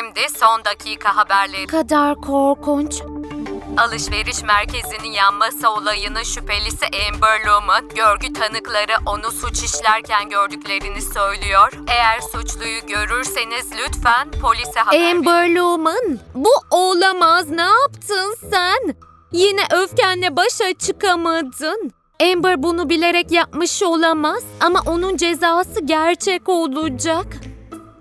Şimdi son dakika haberleri. kadar korkunç. Alışveriş merkezinin yanması olayının şüphelisi Amber Loom'un görgü tanıkları onu suç işlerken gördüklerini söylüyor. Eğer suçluyu görürseniz lütfen polise haber verin. Amber Loom'un bu olamaz. Ne yaptın sen? Yine öfkenle başa çıkamadın. Amber bunu bilerek yapmış olamaz ama onun cezası gerçek olacak.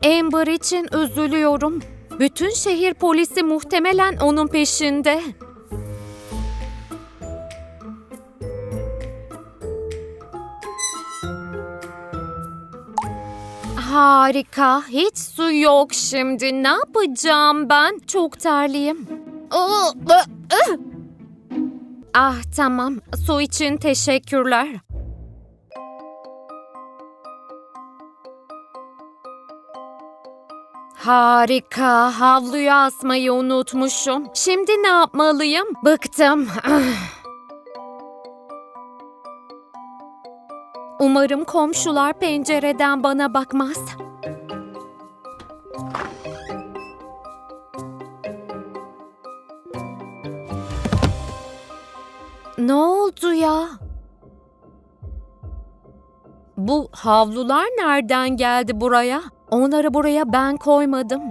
Amber için üzülüyorum. Bütün şehir polisi muhtemelen onun peşinde. Harika. Hiç su yok şimdi. Ne yapacağım ben? Çok terliyim. Ah tamam. Su için teşekkürler. Harika. Havluyu asmayı unutmuşum. Şimdi ne yapmalıyım? Bıktım. Umarım komşular pencereden bana bakmaz. Ne oldu ya? Bu havlular nereden geldi buraya? Onları buraya ben koymadım.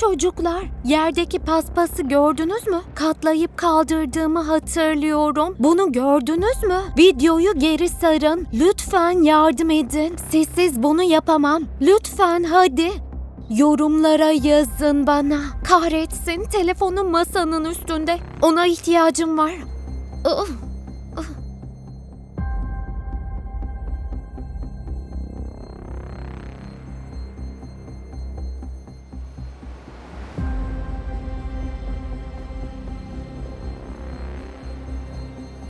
Çocuklar, yerdeki paspası gördünüz mü? Katlayıp kaldırdığımı hatırlıyorum. Bunu gördünüz mü? Videoyu geri sarın. Lütfen yardım edin. Sessiz bunu yapamam. Lütfen hadi. Yorumlara yazın bana. Kahretsin, telefonum masanın üstünde. Ona ihtiyacım var. Ih.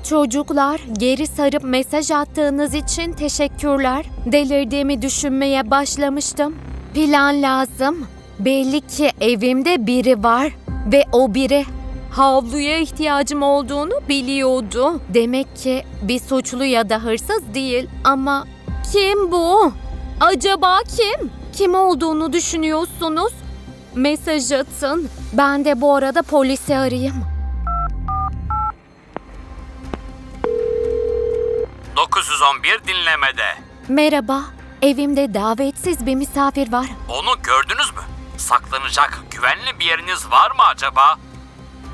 Çocuklar, geri sarıp mesaj attığınız için teşekkürler. Delirdiğimi düşünmeye başlamıştım. Plan lazım. Belli ki evimde biri var ve o biri havluya ihtiyacım olduğunu biliyordu. Demek ki bir suçlu ya da hırsız değil ama kim bu? Acaba kim? Kim olduğunu düşünüyorsunuz? Mesaj atın. Ben de bu arada polisi arayayım. 911 dinlemede. Merhaba, evimde davetsiz bir misafir var. Onu gördünüz mü? Saklanacak güvenli bir yeriniz var mı acaba?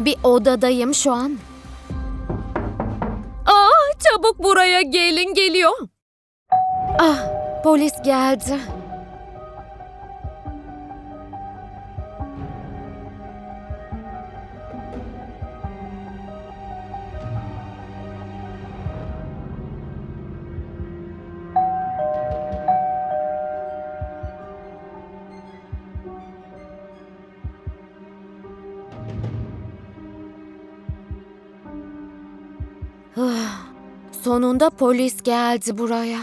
Bir odadayım şu an. Ah, çabuk buraya gelin geliyor. Ah, polis geldi. Sonunda polis geldi buraya.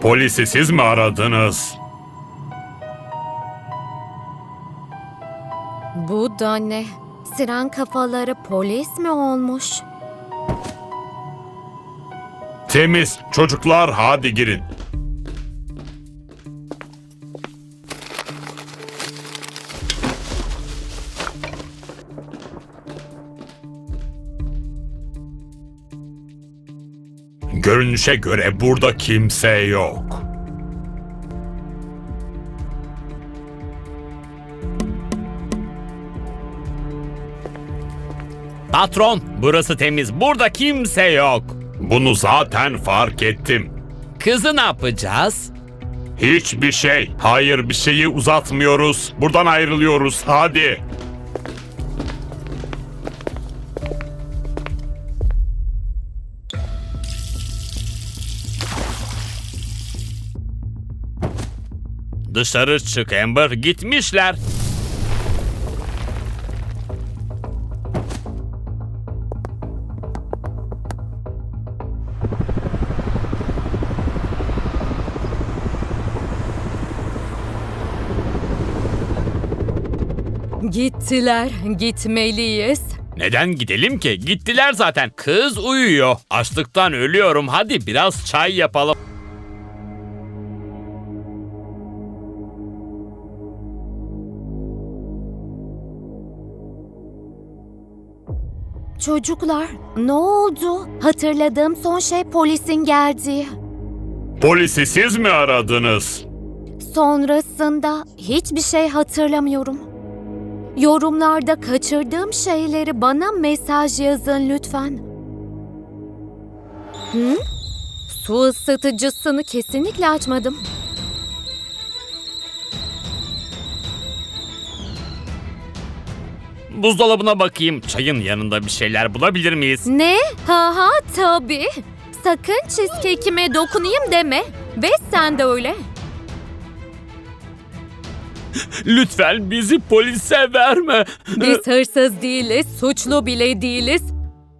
Polisi siz mi aradınız? Bu da ne? Siren kafaları polis mi olmuş? Temiz. Çocuklar hadi girin. Görünüşe göre burada kimse yok. Patron, burası temiz. Burada kimse yok. Bunu zaten fark ettim. Kızı ne yapacağız? Hiçbir şey. Hayır bir şeyi uzatmıyoruz. Buradan ayrılıyoruz. Hadi. Dışarı çık Amber. Gitmişler. Gittiler, gitmeliyiz. Neden gidelim ki? Gittiler zaten. Kız uyuyor. Açlıktan ölüyorum. Hadi biraz çay yapalım. Çocuklar, ne oldu? Hatırladığım son şey polisin geldiği. Polisi siz mi aradınız? Sonrasında hiçbir şey hatırlamıyorum. Yorumlarda kaçırdığım şeyleri bana mesaj yazın lütfen. Hı? Su ısıtıcısını kesinlikle açmadım. Buzdolabına bakayım. Çayın yanında bir şeyler bulabilir miyiz? Ne? Ha ha tabii. Sakın cheesecake'ime dokunayım deme. Ve sen de öyle. Lütfen bizi polise verme. Biz hırsız değiliz, suçlu bile değiliz.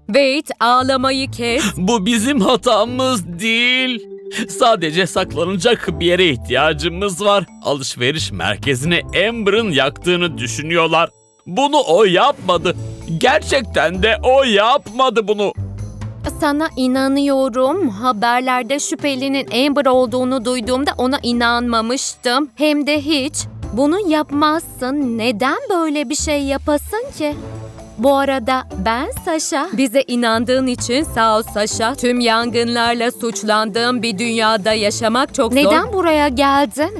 Wait, ağlamayı kes. Bu bizim hatamız değil. Sadece saklanacak bir yere ihtiyacımız var. Alışveriş merkezini Amber'ın yaktığını düşünüyorlar. Bunu o yapmadı. Gerçekten de o yapmadı bunu. Sana inanıyorum. Haberlerde şüphelinin Amber olduğunu duyduğumda ona inanmamıştım. Hem de hiç. Bunu yapmazsın. Neden böyle bir şey yapasın ki? Bu arada ben Saşa. Bize inandığın için sağ ol Saşa. Tüm yangınlarla suçlandığım bir dünyada yaşamak çok zor. Neden buraya geldin?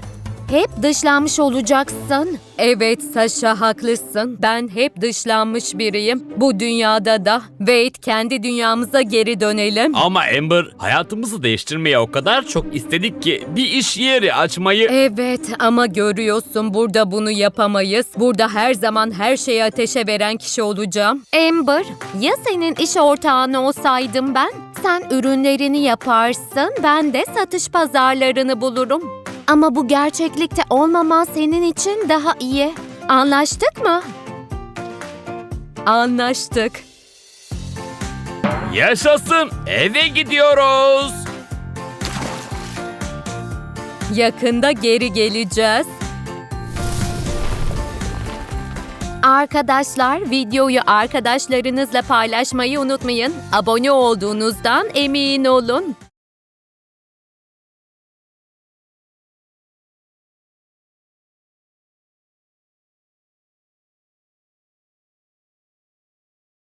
Hep dışlanmış olacaksın. Evet Saşa haklısın. Ben hep dışlanmış biriyim. Bu dünyada da. Wait kendi dünyamıza geri dönelim. Ama Amber hayatımızı değiştirmeye o kadar çok istedik ki bir iş yeri açmayı... Evet ama görüyorsun burada bunu yapamayız. Burada her zaman her şeyi ateşe veren kişi olacağım. Amber, ya senin iş ortağın olsaydım ben? Sen ürünlerini yaparsın, ben de satış pazarlarını bulurum. Ama bu gerçeklikte olmaman senin için daha iyi. Anlaştık mı? Anlaştık. Yaşasın eve gidiyoruz. Yakında geri geleceğiz. Arkadaşlar videoyu arkadaşlarınızla paylaşmayı unutmayın. Abone olduğunuzdan emin olun.